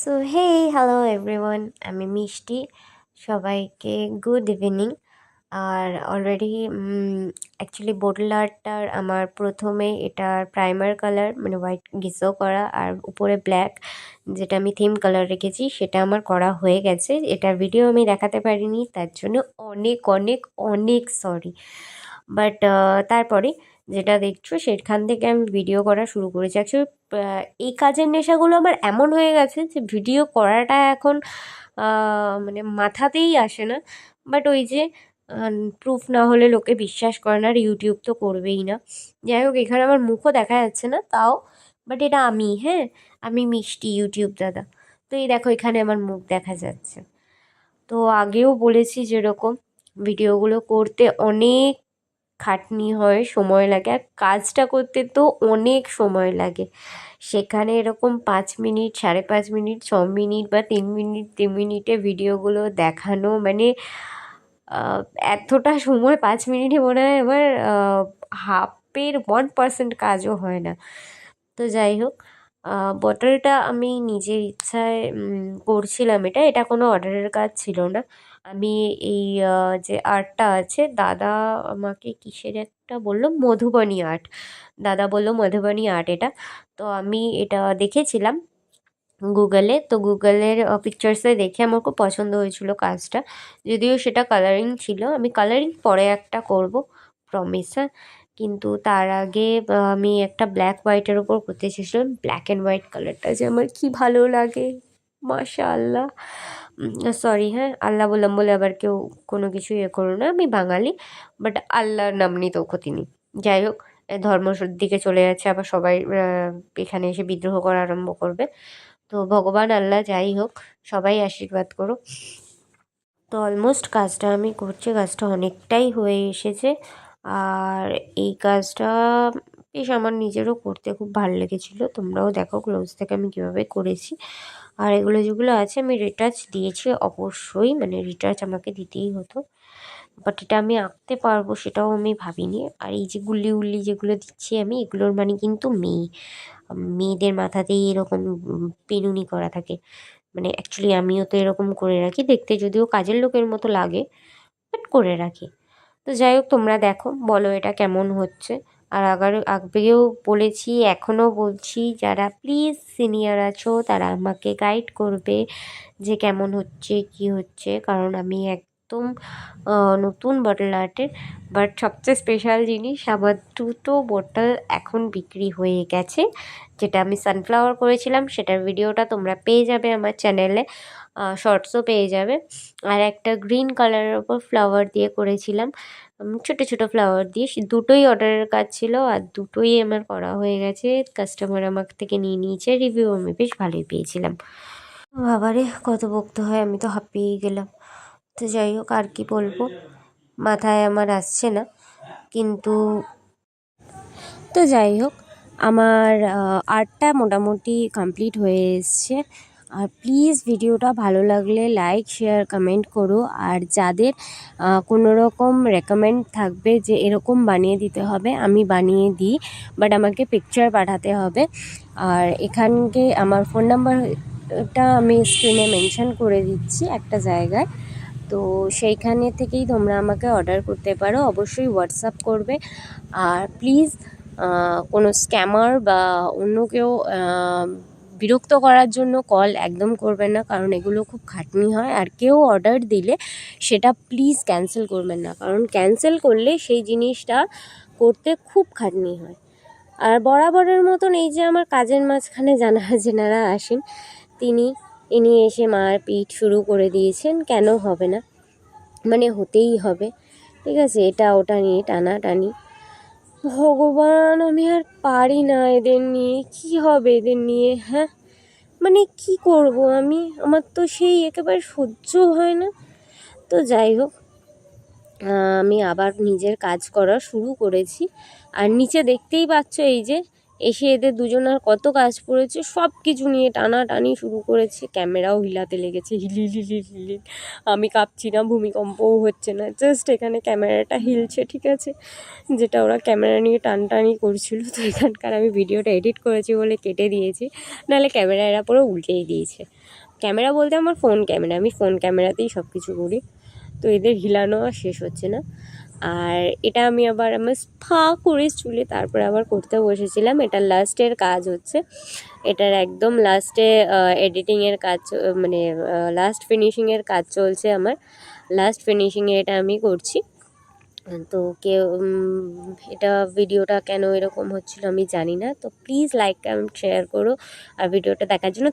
So hey hello everyone আমি মিষ্টি সবাইকে গুড ইভিনিং আর অলরেডি অ্যাকচুয়ালি বোটল আর্টটার আমার প্রথমে এটার প্রাইমার কালার মানে হোয়াইট গিসো করা, আর উপরে ব্ল্যাক যেটা আমি থিম কালার রেখেছি, সেটা আমার করা হয়ে গেছে। এটার ভিডিও আমি দেখাতে পারিনি, তার জন্য অনেক অনেক অনেক সরি বাট তারপরে যেটা দেখছ সেখান থেকে আমি ভিডিও করা শুরু করেছি। অ্যাকচুয়ালি এই কাজের নেশাগুলো আমার এমন হয়ে গেছে যে ভিডিও করাটা এখন মানে মাথাতেই আসে না। বাট ওই যে প্রুফ না হলে লোকে বিশ্বাস করে না আর ইউটিউব তো করবেই না। যাই হোক, এখানে আমার মুখও দেখা যাচ্ছে না তাও বাট এটা আমি হ্যাঁ? আমি মিষ্টি ইউটিউব দাদা। তো এই দেখো, এখানে আমার মুখ দেখা যাচ্ছে। তো আগেও বলেছি যেরকম ভিডিওগুলো করতে অনেক খাটনি হয়, সময় লাগে। আর কাজটা করতে তো অনেক সময় লাগে। সেখানে এরকম পাঁচ মিনিট, সাড়ে পাঁচ মিনিট, ছ মিনিট বা তিন মিনিট, তিন মিনিটে ভিডিওগুলো দেখানো মানে এতটা সময় পাঁচ মিনিটে মনে হয় আমার হাফের ওয়ান পার্সেন্ট কাজও হয় না। তো যাই হোক বটলটা আমি নিজের ইচ্ছায় করছিলাম এটা। এটা কোনো অর্ডারের কাজ ছিল না। আমি এই যে আর্টটা আছে, দাদা আমাকে কিসের একটা বলল? মধুবনী আর্ট। দাদা বলল, মধুবনী আর্ট এটা। তো আমি এটা দেখেছিলাম গুগলে। তো গুগলের পিকচার্সে দেখে আমার খুব পছন্দ হয়েছিল কাজটা। যদিও সেটা কালারিং ছিল। আমি কালারিং পরে একটা করব প্রমিস হ্যাঁ কিন্তু তার আগে আমি একটা ব্ল্যাক হোয়াইটের ওপর করতে চেয়েছিলাম ব্ল্যাক অ্যান্ড হোয়াইট কালারটা যে আমার কি ভালো লাগে। মাশা আল্লাহ সরি হ্যাঁ আল্লাহ বললাম বলে আবার কেউ কোনো কিছু ইয়ে করো না, আমি বাঙালি বাট আল্লাহর নাম নিতেও ক্ষতি নেই। যাই হোক ধর্মর দিকে চলে যাচ্ছে, আবার সবাই এখানে এসে বিদ্রোহ করা আরম্ভ করবে। তো ভগবান আল্লাহ যাই হোক, সবাই আশীর্বাদ করো তো অলমোস্ট কাজটা আমি করছি, কাজটা অনেকটাই হয়ে এসেছে। আর এই কাজটা বেশ আমার নিজেরও করতে খুব ভালো লেগেছিলো। তোমরাও দেখো ক্লোজ থেকে আমি কীভাবে করেছি। আর এগুলো যেগুলো আছে আমি রিটাচ দিয়েছি, অবশ্যই মানে রিটাচ আমাকে দিতেই হতো। বাট এটা আমি আঁকতে পারব সেটাও আমি ভাবিনি। আর এই যে গুল্লি উল্লি যেগুলো দিচ্ছি আমি, এগুলোর মানে কিন্তু মেয়ে। মেয়েদের মাথাতেই এরকম পেনুনি করা থাকে। মানে অ্যাকচুয়ালি আমিও তো এরকম করে রাখি। দেখতে যদিও কাজের লোকের মতো লাগে বাট করে রাখি। তো যাই হোক, তোমরা দেখো, বলো এটা কেমন হচ্ছে। আর আগার, আগেও বলেছি, এখনও বলছি, যারা প্লিজ সিনিয়র আছো, তারা আমাকে গাইড করবে যে কেমন হচ্ছে, কি হচ্ছে। কারণ আমি একদম নতুন বটল আর্টের। বাট সবচেয়ে স্পেশাল জিনিস, আমার দুটো বটল এখন বিক্রি হয়ে গেছে। যেটা আমি সানফ্লাওয়ার করেছিলাম, সেটার ভিডিওটা তোমরা পেয়ে যাবে আমার চ্যানেলে শর্টসও পেয়ে যাবে। আর একটা গ্রিন কালারের ওপর ফ্লাওয়ার দিয়ে করেছিলাম। ছোটো ছোটো ফ্লাওয়ার দিয়ে। দুটোই অর্ডারের কাজ ছিল, আর দুটোই আমার করা হয়ে গেছে। কাস্টমার আমার থেকে নিয়ে নিয়েছে রিভিউ আমি বেশ ভালোই পেয়েছিলাম। বাবারে, কত বকতে হয়, আমি তো হাঁপিয়ে গেলাম। তো যাই হোক, আর কি বলব? মাথায় আমার আসছে না। কিন্তু তো যাই হোক, আমার আর্টটা মোটামুটি কমপ্লিট হয়ে এসছে। আর প্লিজ ভিডিওটা ভালো লাগলে লাইক, শেয়ার, কমেন্ট করো। আর যাদের কোনো রকম রেকমেন্ড থাকবে যে এরকম বানিয়ে দিতে হবে, আমি বানিয়ে দিই। বাট আমাকে পিকচার পাঠাতে হবে। আর এখানকে আমার ফোন নাম্বারটা আমি স্ক্রিনে মেনশন করে দিচ্ছি একটা জায়গায়। তো সেইখানে থেকেই তোমরা আমাকে অর্ডার করতে পারো। অবশ্যই হোয়াটসঅ্যাপ করবে। আর প্লিজ কোনো স্ক্যামার বা অন্য কেউ বিরক্ত করার জন্য কল একদম করবেন না, কারণ এগুলো খুব খাটনি হয়। আর কেউ অর্ডার দিলে সেটা প্লিজ ক্যান্সেল করবেন না, কারণ ক্যান্সেল করলে সেই জিনিসটা করতে খুব খাটনি হয়। আর বরাবরের মতন এই যে আমার কাজের মাঝখানে জানা যেনারা আসেন, তিনি ইনি এসে মার মারপিট শুরু করে দিয়েছেন, কেন হবে না? মানে হতেই হবে। ঠিক আছে, এটা ওটা নিয়ে টানাটানি। ভগবান, আমি আর পারি না এদের নিয়ে। কি হবে এদের নিয়ে হ্যাঁ? মানে কি করব আমি? আমার তো সেই একেবারে সহ্য হয় না। তো যাই হোক আমি আবার নিজের কাজ করা শুরু করেছি। আর নিচে দেখতেই পাচ্ছ এই যে এসে এদের দুজনের কত কাজ পড়েছে সব কিছু নিয়ে টানাটানি শুরু করেছে। ক্যামেরাও হিলাতে লেগেছে, হিলি হিলি হিলি আমি কাঁপছি না, ভূমিকম্পও হচ্ছে না। জাস্ট এখানে ক্যামেরাটা হিলছে, ঠিক আছে? যেটা ওরা ক্যামেরা নিয়ে টানটানি করছিল, তো এখানকার আমি ভিডিওটা এডিট করেছি বলে কেটে দিয়েছি। নাহলে ক্যামেরা এরা পুরো উল্টেই দিয়েছে। ক্যামেরা বলতে আমার ফোন ক্যামেরা, আমি ফোন ক্যামেরাতেই সব কিছু করি। তো এদের হিলানো আর শেষ হচ্ছে না। আর এটা আমি আবার আমার ফা করে চুলে তারপরে আবার করতে বসেছিলাম। এটা লাস্টের কাজ হচ্ছে। এটার একদম লাস্টে এডিটিংয়ের কাজ মানে লাস্ট ফিনিশিংয়ের কাজ চলছে আমার। লাস্ট ফিনিশিংয়ে এটা আমি করছি। তো কেউ এটা ভিডিওটা কেন এরকম হচ্ছিল আমি জানি না। তো প্লিজ লাইক কমেন্ট শেয়ার করো। আর ভিডিওটা দেখার জন্য